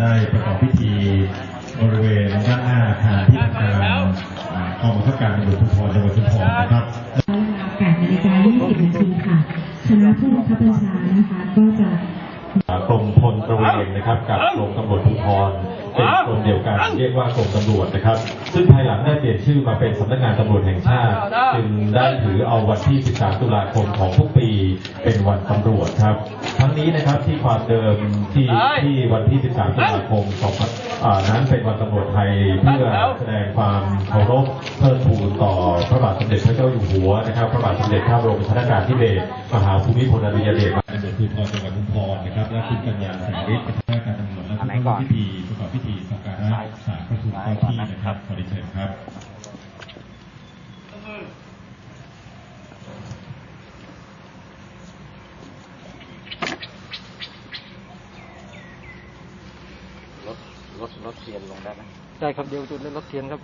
ได้ประกอบพิธีบริเวณด้านหน้าอาคารที่ทำการอ่ากองบังคับการตำรวจภูธรจังหวัดชุมพรนะครับ8นาฬิกา20นาทีค่ะ คณะผู้บังคับบัญชานะคะก็จะกรมพลตระเวนนะครับกับกรมตำรวจภูธรเป็นกรมเดียวกันเรียกว่ากรมตำรวจนะครับ ซึ่งภายหลังได้เปลี่ยนชื่อมาเป็นสำนักงานตำรวจแห่งชาติ จึงได้ถือเอาวันที่ 13 ตุลาคมของทุกปีเป็นวันตำรวจครับทั้ง นี้นะครับที่ความเดิมที่ที่วันที่ 13ตุลาคมของอ่านั้นเป็นวันตำรวจไทยเพื่อแสดงความเคารพเทิดทูนต่อพระบาทสมเด็จพระเจ้าอยู่หัวนะครับ พระบาทสมเด็จพระบรมชนากาธิเบศรมหาภูมิพลอดุลยเดชตำรวจภูธรจังหวัดชุมพรนะครับและคุณกัญญาแสงฤทธิ์ข้าราชการตำรวจและผู้ร่วมพิธีประกอบพิธีสักการะสารพระภูมิเจ้าที่นะครับขอได้เชิญครับ รถร ถรถเทียนลงได้ไหมได้ครับเดี๋ยวจุดเล่นรถเทียนครับ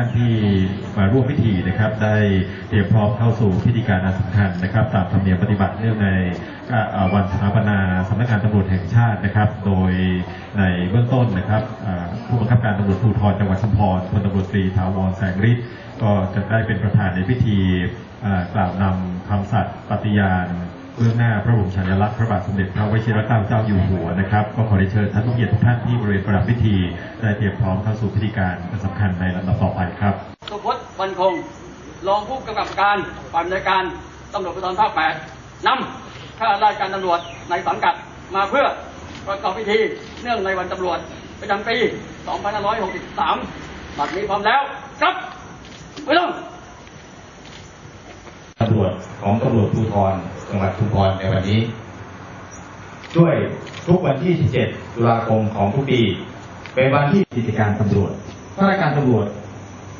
านที่มาร่วมพิธีนะครับ ได้เตรียมพร้อมเข้าสู่พิธีการอันสำคัญนะครับ ตามธรรมเนียมปฏิบัติเนื่องในวันสถาปนาสำนักงานตำรวจแห่งชาตินะครับ โดยในเบื้องต้นนะครับผู้บังคับการตำรวจภูธรจังหวัดชุมพรพลตำรวจตรีถาวรแสงฤทธิ์ก็จะได้เป็นประธานในพิธีกล่าวนำคำสัตย์ปฏิญาณ เบื้องหน้าพระบรมฉายาลักษณ์พระบาทสมเด็จพระวชิรเกล้าเจ้าอยู่หัวนะครับก็ขอได้เชิญท่านผู้เกียรติทุกท่านที่บริเวณประดับพิธีได้เตรียมพร้อมเข้าสู่พิธีการสำคัญในลำดับต่อไปครับสุพจน์วันคงรองผู้กำกับการฝ่ายบริการตำรวจภูธรภาค8นำข้าราชการตำรวจในสังกัดมาเพื่อประกอบพิธีเนื่องในวันตำรวจประจำปี 2563 บัดนี้พร้อมแล้วครับไปลง ตำรวจของตำรวจภูธรจังหวัดชุมพรในวันนี้ ด้วยทุกวันที่ 17 ตุลาคมของทุกปีเป็นวันที่กิจการตำรวจข้าราชการตำรวจ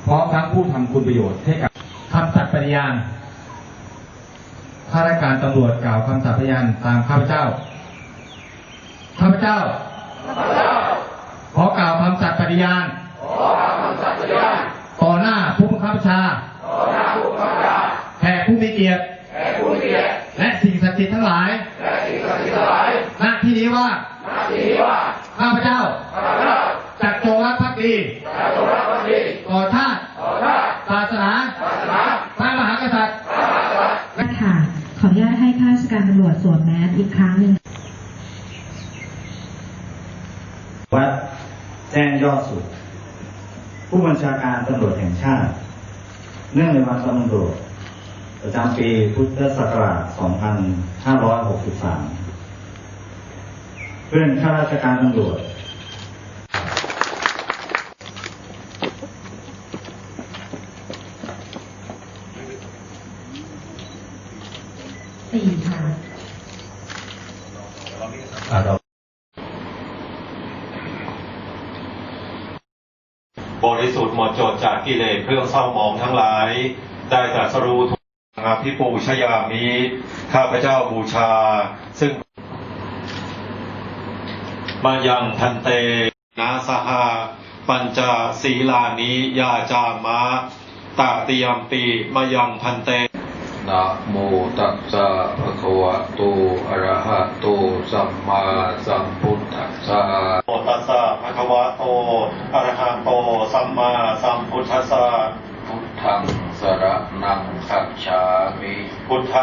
พร้อมทั้งผู้ทำคุณประโยชน์ให้กับคำสัตย์ปฏิญาณข้าราชการตำรวจกล่าวคำสัตย์ปฏิญาณตามข้าพเจ้าข้าพเจ้าขอกล่าวคำสัตย์ปฏิญาณต่อหน้าผู้บังคับบัญชาแขกผู้มี เกียรติและสิ่งศักดิ์สิทธิ์ทั้งหลายณที่นี้ว่าข้าพเจ้าจักโจรักภักดีต่อชาติศาสนาพระมหากษัตริย์ค่ะขออนุญาตให้ข้าราชการตำรวจสวมแมสอีกครั้งหนึ่งวัดแจ้งยอดสุด ผู้บัญชาการตำรวจแห่งชาติ เนื่องในวันตำรวจ ประจำปีพุทธศักราช 2563 เพื่อนข้าราชการตำรวจ สี่ค่ะบริสุทธิ์หมดจดจากกิเลสเครื่องเศร้าหมองทั้งหลาย ได้ตรัสรู้ ทุกงาพิปูชยามิข้าพเจ้าบูชา ซึ่ง มายังพันเตนาสหา ปัญจศีลานิยาจามะตาติยมปีมายังพันเตนะโมตัสสะภะคะวะโตอะระหะโตสัมมาสัมพุทธัสสะโมตัสสะภะคะวะโตอะระหะโตสัมมาสัมพุทธัสสะ พุทธังสระนังคัจฉามิ พุทธ